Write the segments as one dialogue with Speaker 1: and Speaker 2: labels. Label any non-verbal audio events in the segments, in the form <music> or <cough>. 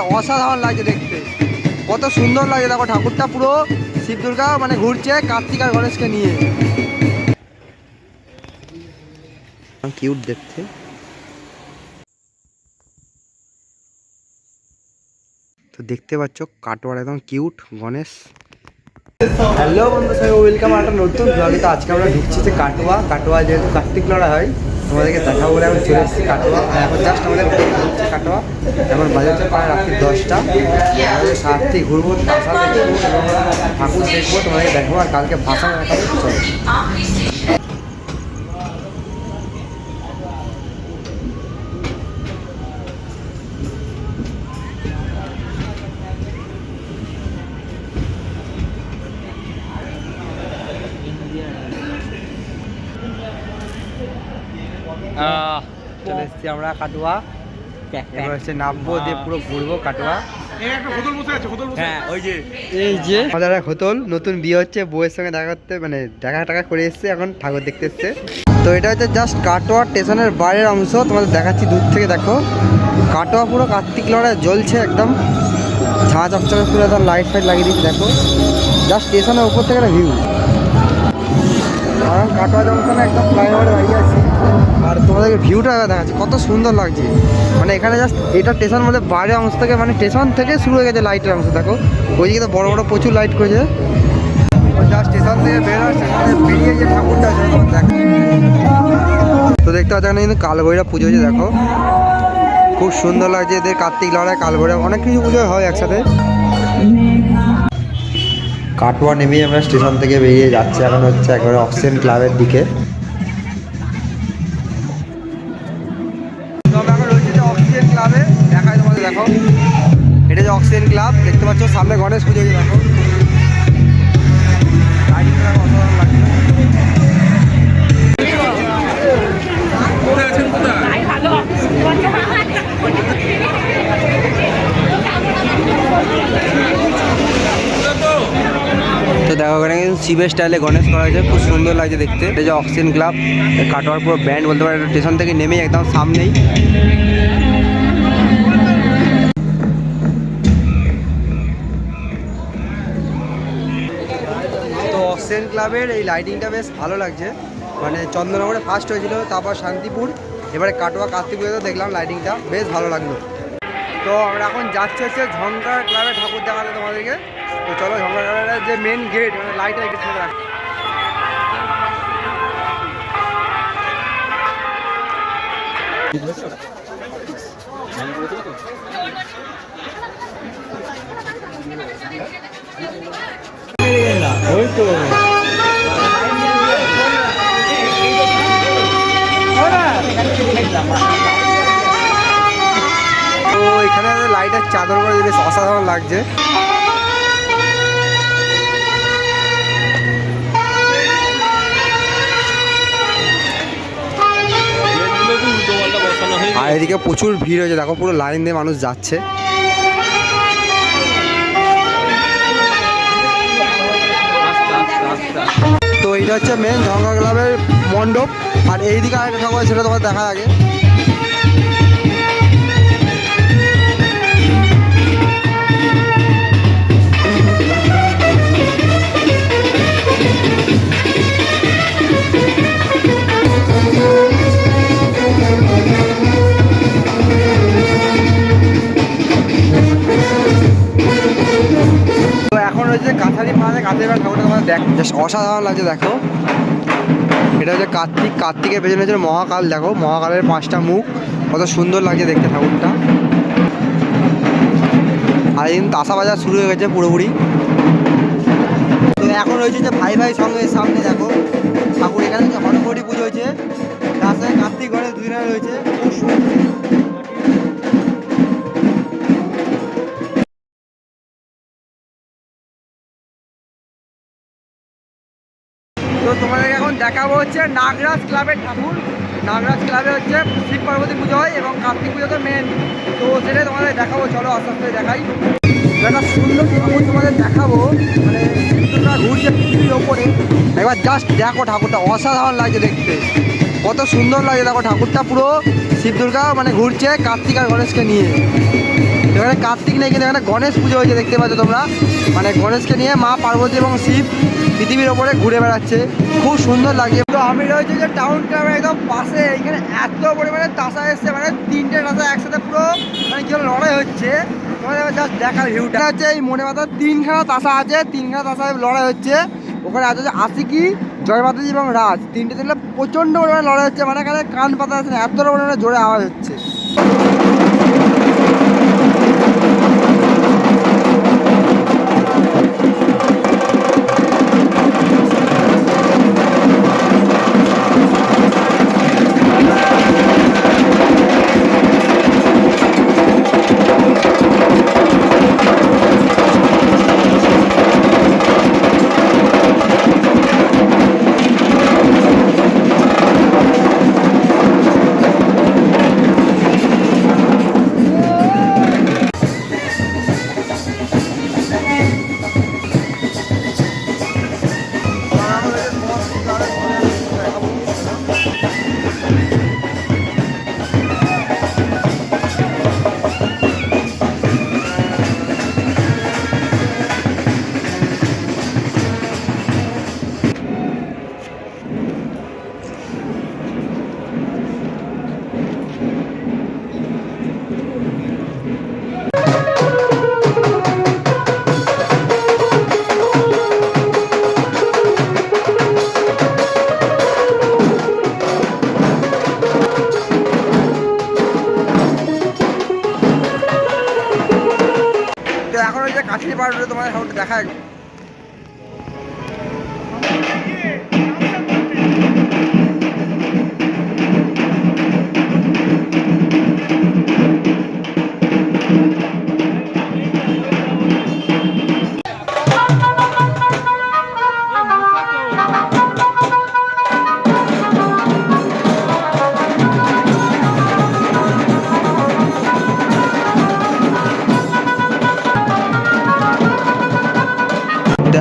Speaker 1: ঠাকুরটা অসাধারণ লাগছে দেখতে। কত সুন্দর লাগে দেখো ঠাকুরটা পুরো শিব দুর্গা মানে ঘুরছে কার্তিক আর গণেশকে নিয়ে। কিউট দেখতে। তো দেখতে পাচ্ছ কাটোয়ার একদম কিউট গণেশ। হ্যালো বন্ধু সবাই ওয়েলকাম একটা নতুন ব্লগে তো আজকে আমরা ঢুকছি যে কাটোয়া। কাটোয়া যেহেতু কার্তিক লড়া হয় তোমাদেরকে দেখাবো বলে এখন চলে এসেছি কাটোয়া। আর এখন জাস্ট আমাদের কাটোয়া। এখন বাজার হচ্ছে প্রায় রাত্রি দশটা। সাতটি ঘুরবো দেখব ঠাকুর দেখব, তোমাদেরকে দেখাবো, আর কালকে ভাষা দেখাবো, চলো। আমরা কাটোয়া এবার হচ্ছে নামবো দিয়ে পুরো ঘুরবো কাটোয়া।
Speaker 2: হ্যাঁ ওই যে।
Speaker 1: এই যে। আমাদের এক হোতল নতুন বিয়ে হচ্ছে বউয়ের সঙ্গে দেখা করতে মানে দেখা টাকা করে এসছে এখন ঠাকুর দেখতে এসছে। তো এটা হচ্ছে জাস্ট কাটোয়া স্টেশনের বাইরের অংশ তোমাদের দেখাচ্ছি দূর থেকে দেখো। কাটোয়া পুরো কার্তিক লড়াই জ্বলছে একদম। ঝাঁ চকচকে পুরো একদম লাইট ফাইট লাগিয়ে দিচ্ছে দেখো। জাস্ট স্টেশনের উপর থেকে একটা ভিউ কারণ কাটোয়া জংশনে একদম ফ্লাইওভারে দাঁড়িয়ে আছি। আর তোমাদেরকে ভিউটা দেখাচ্ছি, কত সুন্দর লাগছে। মানে এখানে জাস্ট এটা স্টেশন মধ্যে বাইরের অংশ থেকে মানে স্টেশন থেকে শুরু হয়ে গেছে লাইটের অংশ, দেখো। ওইদিকে তো বড় বড় প্রচুর লাইট করেছে। জাস্ট স্টেশন বেরিয়ে যে ঠাকুরটা দেখো। তো দেখতে পাচ্ছ কিন্তু কালবৈরা পুজো হয়েছে, দেখো। খুব সুন্দর লাগছে এদের কার্তিক লড়াই কালবৈরা অনেক কিছু পুজো হয় একসাথে। কাটোয়া নেমেই আমরা স্টেশন থেকে বেরিয়ে যাচ্ছি, এখন হচ্ছে একবারে অক্সিজেন ক্লাবের দিকে। শিবের স্টাইলে গণেশ করা হয়েছে। খুব সুন্দর লাগছে দেখতে। এটা যে অক্সিজেন ক্লাব কাটোয়ার পুরো ব্যান্ড বলতে পারে স্টেশন থেকে নেমেই একদম সামনেই। অক্সিজেন ক্লাবের এই লাইটিংটা বেশ ভালো লাগছে। মানে চন্দননগরে ফার্স্ট হয়েছিল, তারপর শান্তিপুর, এবারে কাটোয়া কার্তিক পুজোতে দেখলাম লাইটিংটা বেশ ভালো লাগল। তো আমরা এখন যাচ্ছি হচ্ছে ঝঙ্কার ক্লাবে, ঠাকুর দেখাতে তোমাদেরকে। তো চলো যে মেন গেট মানে একটু ছেড়ে রাখ
Speaker 2: ওই তো
Speaker 1: লাইটের চাদর করে বেশ অসাধারণ লাগছে। এদিকে প্রচুর ভিড় হয়েছে। দেখো পুরো লাইন দিয়ে মানুষ যাচ্ছে। তো এটা হচ্ছে মেন ঝঙ্কা ক্লাবের মণ্ডপ। আর এইদিকে আরেকটা ঠাকুর সেটা তোমার দেখা আগে। দেখ জাস্ট অসাধারণ লাগছে, দেখো। এটা হচ্ছে কার্তিক, কার্তিকের পেছনে হচ্ছে মহাকাল, দেখো, মহাকালের পাঁচটা মুখ, কত সুন্দর লাগছে দেখতে ঠাকুরটা। আর এই তাসা বাজার শুরু হয়ে গেছে পুরোপুরি। তো এখন রয়েছে যে ভাই ভাই সঙ্গে সামনে, দেখো। ঠাকুর এখানে যে হনুমড়ি পুজো হয়েছে। তার সঙ্গে কার্তিক গণেশ দুই দিনে রয়েছে। খুব সুন্দর দেখাবো হচ্ছে নাগরাজ ক্লাবের ঠাকুর। নাগরাজ ক্লাবে হচ্ছে শিব পার্বতী পুজো হয় এবং কার্তিক পুজো তো মেন তো সেটাই তোমাদের দেখাবো, চলো আস্তে আস্তে দেখাই। একটা সুন্দর ঠাকুর তোমাদের দেখাবো। মানে শিবদুর্গা ঘুরছে পৃথিবীর ওপরে। একবার জাস্ট দেখো ঠাকুরটা, অসাধারণ লাগছে দেখতে। কত সুন্দর লাগে দেখো ঠাকুরটা পুরো শিব দুর্গা মানে ঘুরছে কার্তিক আর গণেশকে নিয়ে। এখানে কার্তিক নেই, কিন্তু এখানে গণেশ পুজো হয়েছে, দেখতে পাচ্ছ তোমরা। মানে গণেশকে নিয়ে মা পার্বতী এবং শিব পৃথিবীর ওপরে ঘুরে বেড়াচ্ছে। খুব সুন্দর লাগছে। তো আমি রয়েছে যে টাউন ক্লাবের একদম পাশে। এখানে এত পরিমাণে তাসা এসছে মানে তিনটে তাসা একসাথে পুরো মানে কি লড়াই হচ্ছে। দেখার ভিউটা হচ্ছে এই মনে মাথা তিনখানা তাসা আছে, তিনখানা তাসায় লড়াই হচ্ছে। ওখানে আছে যে আশিকি জয় মাতাজি এবং রাজ। তিনটে দিলে প্রচণ্ড পরিমাণে লড়াই হচ্ছে মানে এখানে কান পাতা আছে এত পরিমাণে জোরে আওয়াজ হচ্ছে। কাঠির পাড়ে তোমাদের সামনে দেখা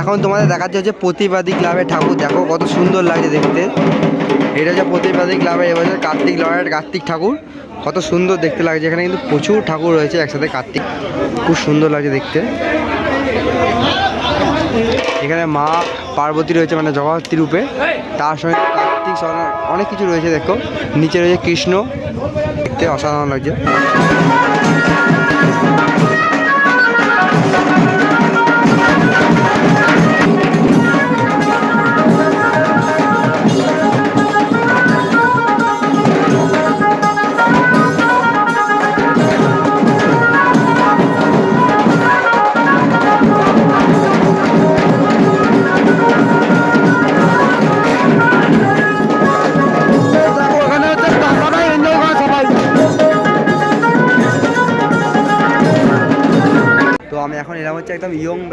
Speaker 1: এখন তোমাদের দেখাচ্ছে হচ্ছে প্রতিবাদী ক্লাবের ঠাকুর। দেখো কত সুন্দর লাগছে দেখতে। এটা হচ্ছে প্রতিবাদী ক্লাবের এবছর কার্তিক লড়াইয়ের কার্তিক ঠাকুর। কত সুন্দর দেখতে লাগছে। এখানে কিন্তু প্রচুর ঠাকুর রয়েছে একসাথে কার্তিক। খুব সুন্দর লাগছে দেখতে। এখানে মা পার্বতী রয়েছে মানে জগদ্ধাত্রী রূপে। তার সঙ্গে কার্তিক অনেক কিছু রয়েছে দেখো। নিচে রয়েছে কৃষ্ণ। দেখতে অসাধারণ লাগছে।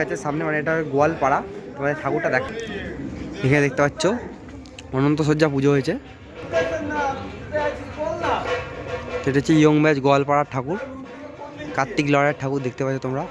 Speaker 1: একদম সামনে মানে এটা গোয়ালপাড়া। তোমাদের ঠাকুরটা দেখ, এখানে দেখতে পাচ্ছ, অনন্ত শয্যা পুজো হয়েছে। সেটা এটা হচ্ছে ইয়ং ব্যাচ গোয়ালপাড়ার ঠাকুর, কার্তিক লড়াইয়ের ঠাকুর দেখতে পাচ্ছ তোমরা।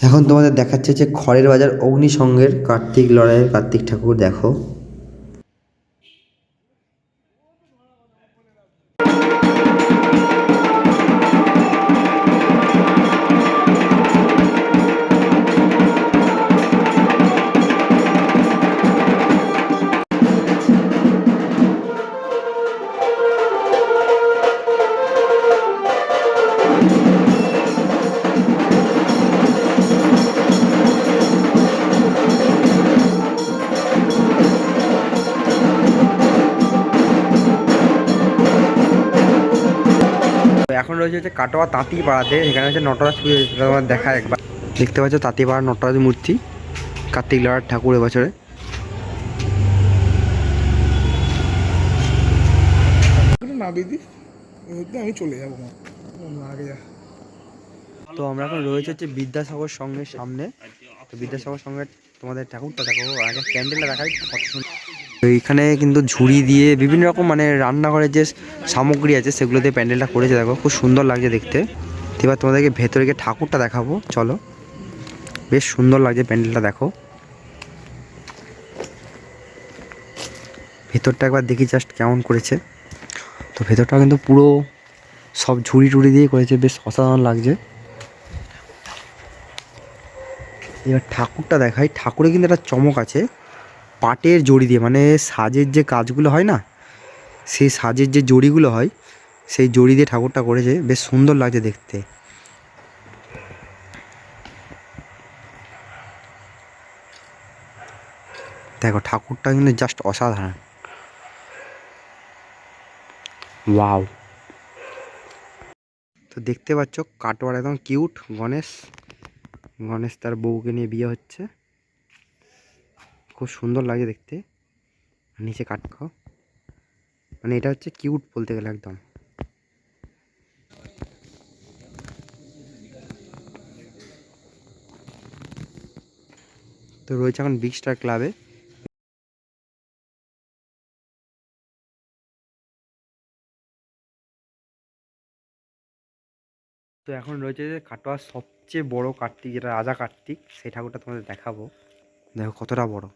Speaker 1: এখন তোমাদের দেখাচ্ছে যে খড়ের বাজার অগ্নিসংঘের কার্তিক লড়াইয়ের কার্তিক ঠাকুর দেখো। এখন রয়েছে হচ্ছে কাটোয়া তাঁতি পাড়াতে এখানে হচ্ছে নটরাজ পুজো তোমার দেখা একবার। দেখতে পাচ্ছ তাঁতি পাড়ার নটরাজ মূর্তি কার্তিক লড়ার ঠাকুর এবছরে।
Speaker 2: না আমি চলে যাব। আগে যা।
Speaker 1: তো আমরা এখন রয়েছে হচ্ছে বিদ্যাসাগর সঙ্গের সামনে। তো বিদ্যাসাগর সঙ্গে তোমাদের ঠাকুরটা দেখাবো আগে প্যান্ডেলটা দেখাই কত সুন্দর এইখানে কিন্তু ঝুড়ি দিয়ে বিভিন্ন রকম মানে রান্নাঘরের যে সামগ্রী আছে, সেগুলো দিয়ে প্যান্ডেলটা করেছে। দেখো, খুব সুন্দর লাগছে দেখতে। এবার তোমাদেরকে ভেতরে গিয়ে ঠাকুরটা দেখাবো। চলো। বেশ সুন্দর লাগছে প্যান্ডেলটা, দেখো। ভেতরটা একবার দেখি জাস্ট কেমন করেছে। তো ভেতরটা কিন্তু পুরো সব ঝুড়ি টুড়ি দিয়ে করেছে, বেশ অসাধারণ লাগছে। এবার ঠাকুরটা দেখাই। ঠাকুরে কিন্তু একটা চমক আছে। পাটের জড়ি দিয়ে মানে সাজের যে কাজগুলো হয় না, সেই সাজের যে জড়িগুলো হয়, সেই জড়ি দিয়ে ঠাকুরটা করেছে। বেশ সুন্দর লাগছে দেখতে। দেখো, ঠাকুরটা কিন্তু জাস্ট অসাধারণ। ওয়াও তো দেখতে পাচ্ছ, কাটোয়ার একদম কিউট গণেশ। গণেশ তার বউকে নিয়ে বিয়ে হচ্ছে। খুব সুন্দর লাগে দেখতে। নিচে কাট খাও। মানে এটা হচ্ছে কিউট বলতে গেলে একদম। তো রয়েছে এখন বিগ স্টার ক্লাবে তো এখন রয়েছে যে কাটোয়ার সবচেয়ে বড় কার্তিক, যেটা রাজা কার্তিক, সেই ঠাকুরটা তোমাদের দেখাবো। দেখো কতটা বড়।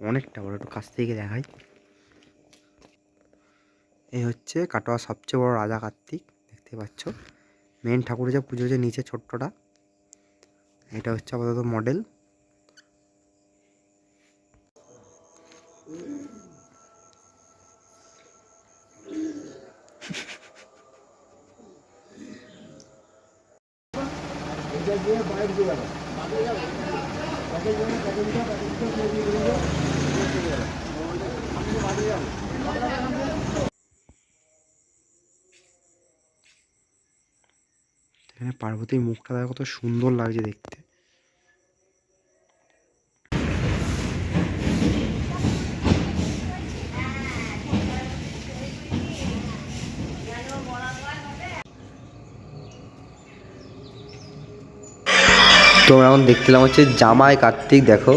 Speaker 1: অনেকটা বড়, একটু কাছ থেকে দেখাই। এই হচ্ছে কাটোয়ার সবচেয়ে বড় রাজা কার্তিক, দেখতে পাচ্ছ। মেন ঠাকুর যে পুজো যে নিচে ছোট্টটা, এটা হচ্ছে আপাতত মডেল <laughs> এখানে পার্বতীর মুখটা দেখো কত সুন্দর লাগছে দেখতে। তো এখন দেখছিলাম হচ্ছে জামাই কার্তিক, দেখো।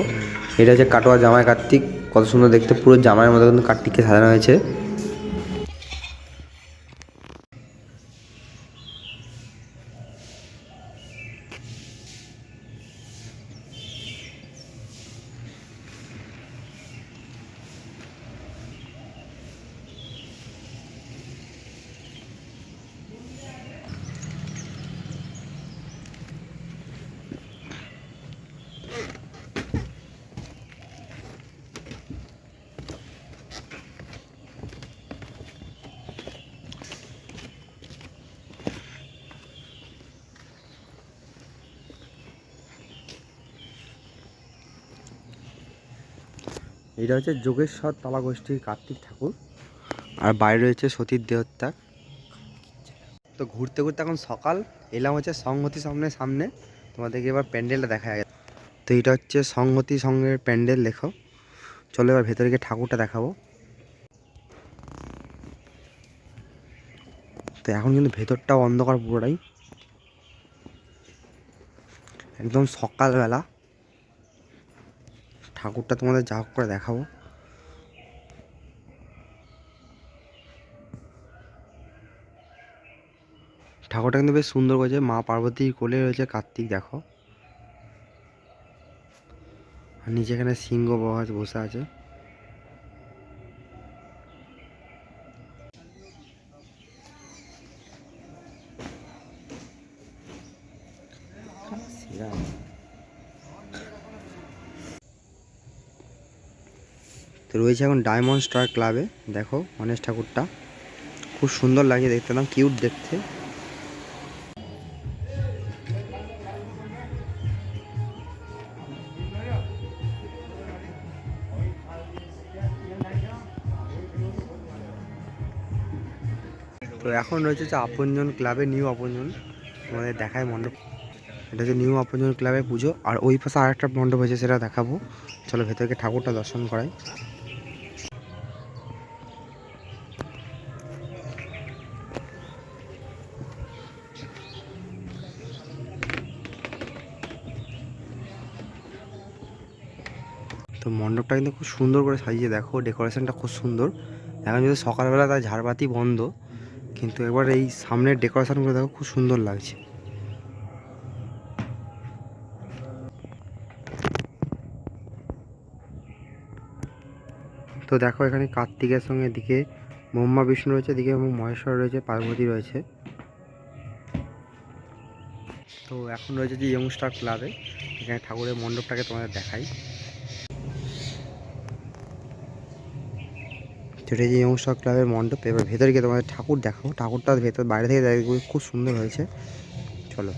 Speaker 1: এটা হচ্ছে কাটোয়া জামাই কার্তিক। কত সুন্দর দেখতে পুরো জামাইয়ের মতো কিন্তু কার্তিককে সাজানো হয়েছে। এটা হচ্ছে যোগেশ্বর তলা গোষ্ঠীর কার্তিক ঠাকুর। আর বাইরে রয়েছে সতীর দেহত্যাগ তো ঘুরতে ঘুরতে এখন সকাল, এলাম হচ্ছে সংহতি সামনে সামনে। তোমাদেরকে এবার প্যান্ডেলটা দেখা যায় তো এটা হচ্ছে সংহতি সঙ্গের প্যান্ডেল লেখো চলো এবার ভেতরে গিয়ে ঠাকুরটা দেখাবো। তো এখন কিন্তু ভেতরটাও অন্ধকার পুরোটাই। একদম সকালবেলা। ঠাকুরটা তোমাদের যা করে দেখাবো। ঠাকুরটা কিন্তু বেশ সুন্দর করেছে। মা পার্বতীর কোলে রয়েছে কার্তিক, দেখো। আর নিচে এখানে সিংহ বসে আছে তো রয়েছে এখন ডায়মন্ড স্টার ক্লাবে দেখো, গণেশ ঠাকুরটা। খুব সুন্দর লাগে দেখতে নাম কিউট দেখতে। তো এখন রয়েছে হচ্ছে আপনজন ক্লাবে নিউ আপনজন। তোমাদের দেখায় মণ্ডপ। এটা হচ্ছে নিউ আপনজন ক্লাবে পুজো। আর ওই পাশে আর একটা মণ্ডপ হয়েছে সেটা দেখাবো। চলো ভেতরকে ঠাকুরটা দর্শন করাই। মণ্ডপটা কিন্তু খুব সুন্দর করে সাজিয়ে, দেখো ডেকোরেশনটা খুব সুন্দর। এখন যদি সকালবেলা তার ঝাড়বাতি বন্ধ, কিন্তু এবার এই সামনের ডেকোরেশনগুলো দেখো খুব সুন্দর লাগছে। তো দেখো এখানে কার্তিকের সঙ্গে এদিকে ব্রহ্মা বিষ্ণু রয়েছে, এদিকে মহেশ্বর রয়েছে, পার্বতী রয়েছে। তো এখন রয়েছে যে ইয়ংস্টার ক্লাবে, এখানে ঠাকুরের মণ্ডপটাকে তোমাদের দেখাই। যেটা যে ইয়ংস্টার ক্লাবের মণ্ডপ, এবার ভেতরে গিয়ে তোমাদের ঠাকুর দেখাবো। ঠাকুরটা ভেতর, বাইরে থেকে খুব সুন্দর হয়েছে। চলো।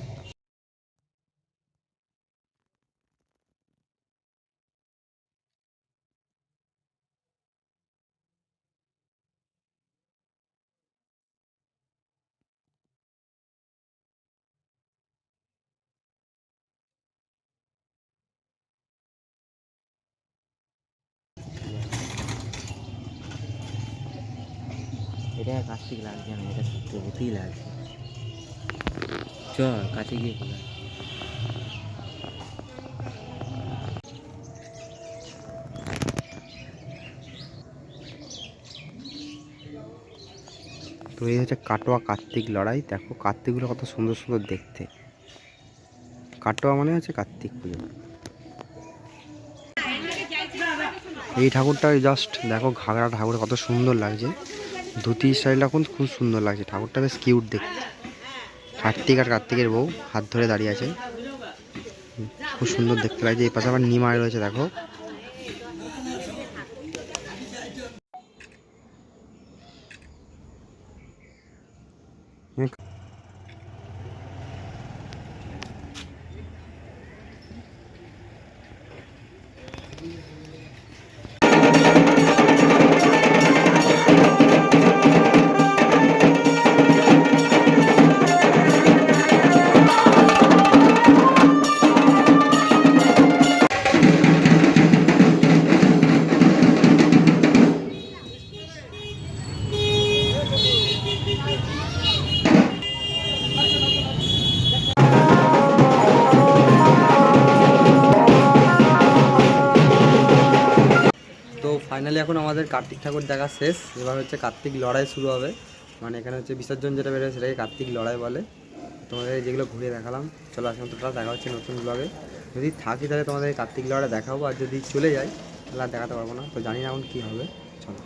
Speaker 3: চ, কাছে গিয়ে
Speaker 1: তো এই হচ্ছে কাটোয়া কার্তিক লড়াই। দেখো, কার্তিকগুলো কত সুন্দর সুন্দর দেখতে। কাটোয়া মানে হচ্ছে কার্তিক পুজো। এই ঠাকুরটা জাস্ট দেখো, ঘাগরা ঠাকুর কত সুন্দর লাগছে। ধুতি স্টাইলটা এখন খুব সুন্দর লাগছে। ঠাকুরটা বেশ কিউট দেখতে। কার্তিক আর কার্তিকের বউ হাত ধরে দাঁড়িয়ে আছে। খুব সুন্দর দেখতে লাগছে। এই পাশে আবার নিমায় রয়েছে, দেখো। ফাইনালি এখন আমাদের কার্তিক ঠাকুর দেখা শেষ। এবার হচ্ছে কার্তিক লড়াই শুরু হবে। মানে এখানে হচ্ছে বিসর্জন যেটা বেরোয় সেটাকে কার্তিক লড়াই বলে। তোমাদের যেগুলো ঘুরে দেখালাম, চলো আজকে তোটা দেখা হচ্ছে নতুন ব্লগে যদি থাকি তাহলে তোমাদের কার্তিক লড়াই দেখাবো, আর যদি চলে যাই তাহলে আর দেখাতে পারব না। তো জানি না এখন কী হবে, চলো।